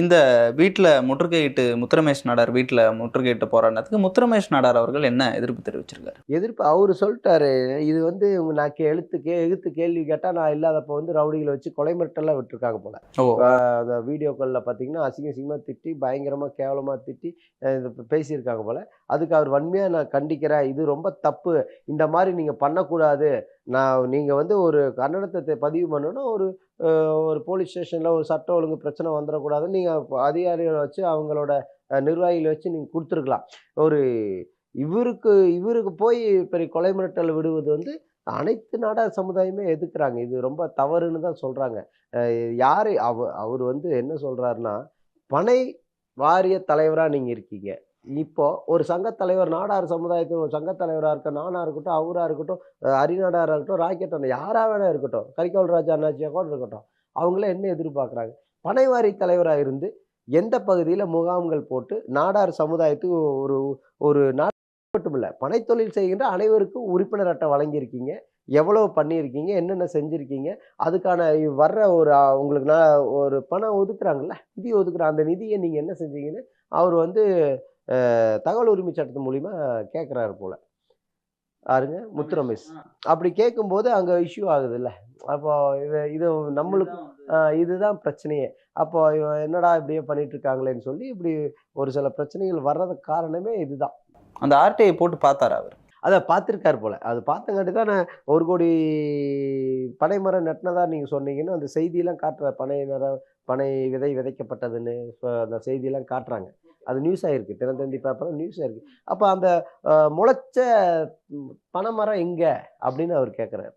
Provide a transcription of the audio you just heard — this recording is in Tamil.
இந்த வீட்டில் முற்றுகையிட்டு முத்துரமேஷ் நாடார் வீட்டில் முற்றுகையிட்டு போராடினதுக்கு முத்துரமேஷ் நாடார் அவர்கள் என்ன எதிர்ப்பு தெரிவிச்சிருக்காரு? எதிர்ப்பு அவர் சொல்லிட்டாரு இது வந்து நான் கே எழுத்து கே எதிர்த்து கேள்வி கேட்டால் நான் இல்லாதப்போ வந்து ரவுடிகளை வச்சு கொலை மிரட்டெல்லாம் விட்டுருக்காங்க போல. அந்த வீடியோக்களில் பார்த்தீங்கன்னா அசிங்க அசிங்கமாக திட்டி பயங்கரமாக கேவலமாக திட்டி பேசியிருக்காங்க போல. அதுக்கு அவர் வன்மையாக நான் கண்டிக்கிறேன் இது ரொம்ப தப்பு இந்த மாதிரி நீங்கள் பண்ணக்கூடாது நான் நீங்கள் வந்து ஒரு கன்னடத்தை பதிவு பண்ணணும் ஒரு ஒரு போலீஸ் ஸ்டேஷனில் ஒரு சட்ட ஒழுங்கு பிரச்சனை வந்துடக்கூடாதுன்னு நீங்கள் அதிகாரிகளை வச்சு அவங்களோட நிர்வாகிகளை வச்சு நீங்கள் கொடுத்துருக்கலாம். ஒரு இவருக்கு இவருக்கு போய் பெரிய கொலை மிரட்டல் விடுவது வந்து அனைத்து நாடார் சமுதாயமே எதுக்குறாங்க? இது ரொம்ப தவறுன்னு தான் சொல்கிறாங்க யார் அவ அவர் வந்து என்ன சொல்கிறாருன்னா பனை வாரிய தலைவராக நீங்கள் இருக்கீங்க. இப்போ ஒரு சங்கத் தலைவர் நாடார் சமுதாயத்தின் ஒரு சங்கத் தலைவராக இருக்க நானாக இருக்கட்டும் அவராக இருக்கட்டும் அரிநாடாராக இருக்கட்டும் ராக்கெட் அண்ணன் யாராக வேணா இருக்கட்டும் கரிகால் ராஜா அண்ணாச்சியாக கூட இருக்கட்டும் அவங்களே என்ன எதிர்பார்க்குறாங்க? பனைவாரி தலைவராக இருந்து எந்த பகுதியில் முகாம்கள் போட்டு நாடார் சமுதாயத்துக்கு ஒரு ஒரு நாட்டு மட்டும் இல்லை பனைத்தொழில் செய்கின்ற அனைவருக்கும் உறுப்பினர் அட்டை வழங்கியிருக்கீங்க எவ்வளோ பண்ணியிருக்கீங்க என்னென்ன செஞ்சுருக்கீங்க அதுக்கான வர்ற ஒரு உங்களுக்கு நான் ஒரு பணம் ஒதுக்குறாங்கல்ல நிதி ஒதுக்குற அந்த நிதியை நீங்கள் என்ன செஞ்சீங்கன்னு அவர் வந்து தகவல் உரிமை சட்டத்து மூலிமா கேட்குறாரு போல. யாருங்க முத்து ரமேஷ் அப்படி கேட்கும்போது அங்கே இஷ்யூ ஆகுதுல்ல. அப்போ இது இது நம்மளுக்கு இதுதான் பிரச்சனையே. அப்போ இவன் என்னடா இப்படியே பண்ணிட்டு இருக்காங்களேன்னு சொல்லி இப்படி ஒரு சில பிரச்சனைகள் வர்றதுக்கு காரணமே இதுதான். அந்த ஆர்டிஐ போட்டு பார்த்தாரு அவர்? அதை பார்த்துருக்காரு போல். அது பார்த்தங்காட்டி தான் நான் ஒரு கோடி பனைமரம் நட்டினதாக நீங்கள் சொன்னீங்கன்னு அந்த செய்தியெல்லாம் காட்டுற பனை மரம் பனை விதை விதைக்கப்பட்டதுன்னு அந்த செய்தியெல்லாம் காட்டுறாங்க. அது நியூஸ் ஆகிருக்கு தினத்தந்தி பேப்பரில் நியூஸ் ஆகிருக்கு அப்போ அந்த முளைச்ச பனைமரம் எங்கே? அப்படின்னு அவர் கேட்குறாரு